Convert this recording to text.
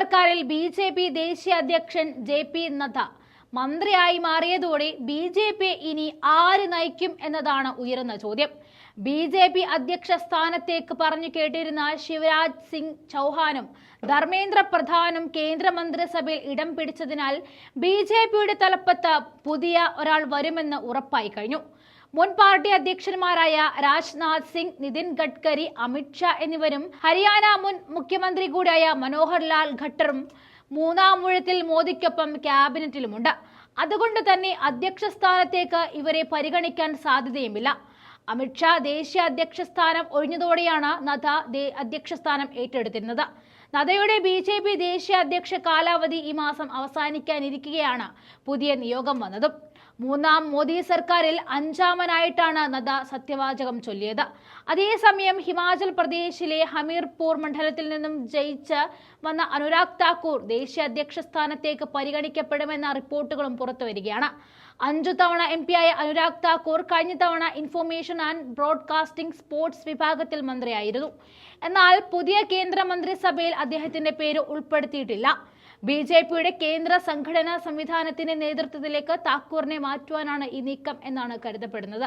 സർക്കാരിൽ B J P ദേശീയ അധ്യക്ഷൻ ജെ പി നദ്ദ. മന്ത്രിയായി മാറിയതോടെ ബി ജെ പി ഇനി ആര് നയിക്കും എന്നതാണ് ഉയരുന്ന ചോദ്യം. ബി ജെ പി അധ്യക്ഷ സ്ഥാനത്തേക്ക് പറഞ്ഞു കേട്ടിരുന്ന ശിവരാജ് സിംഗ് ചൗഹാനും ധർമ്മേന്ദ്ര പ്രധാനും കേന്ദ്രമന്ത്രിസഭയിൽ ഇടം പിടിച്ചതിനാൽ ബി ജെ പിയുടെ തലപ്പത്ത് പുതിയ ഒരാൾ വരുമെന്ന് ഉറപ്പായി കഴിഞ്ഞു. മുൻ പാർട്ടി അധ്യക്ഷന്മാരായ രാജ്നാഥ് സിംഗ് നിതിൻ ഗഡ്കരി അമിത്ഷാ എന്നിവരും ഹരിയാന മുൻ മുഖ്യമന്ത്രി കൂടിയായ മനോഹർ ലാൽ ഖട്ടറും മൂന്നാം ഊഴത്തിൽ മോദിക്കൊപ്പം ക്യാബിനറ്റിലുമുണ്ട്. അതുകൊണ്ട് തന്നെ അധ്യക്ഷ സ്ഥാനത്തേക്ക് ഇവരെ പരിഗണിക്കാൻ സാധ്യതയുമില്ല. അമിത്ഷാ ദേശീയ അധ്യക്ഷ സ്ഥാനം ഒഴിഞ്ഞതോടെയാണ് നദ്ദ അധ്യക്ഷ സ്ഥാനം ഏറ്റെടുത്തിരുന്നത്. നദ്ദയുടെ ബി ജെ പി ദേശീയ അധ്യക്ഷ കാലാവധി ഈ മാസം അവസാനിക്കാനിരിക്കുകയാണ്. പുതിയ നിയോഗം വന്നതും. മൂന്നാം മോദി സർക്കാരിൽ അഞ്ചാമനായിട്ടാണ് നദ്ദ സത്യവാചകം ചൊല്ലിയത്. അതേസമയം ഹിമാചൽ പ്രദേശിലെ ഹമീർപൂർ മണ്ഡലത്തിൽ നിന്നും ജയിച്ച് വന്ന അനുരാഗ് താക്കൂർ ദേശീയ അധ്യക്ഷ സ്ഥാനത്തേക്ക് പരിഗണിക്കപ്പെടുമെന്ന റിപ്പോർട്ടുകളും പുറത്തുവരികയാണ് അഞ്ചു തവണ എം പിയായ അനുരാഗ് താക്കൂർ കഴിഞ്ഞ തവണ ഇൻഫോർമേഷൻ ആൻഡ് ബ്രോഡ്കാസ്റ്റിംഗ് സ്പോർട്സ് വിഭാഗത്തിൽ മന്ത്രിയായിരുന്നു. എന്നാൽ പുതിയ കേന്ദ്രമന്ത്രിസഭയിൽ അദ്ദേഹത്തിന്റെ പേര് ഉൾപ്പെടുത്തിയിട്ടില്ല. ബി ജെ പിയുടെ കേന്ദ്ര സംഘടനാ സംവിധാനത്തിന്റെ നേതൃത്വത്തിലേക്ക് താക്കൂറിനെ മാറ്റുവാനാണ് ഈ നീക്കം എന്നാണ് കരുതപ്പെടുന്നത്.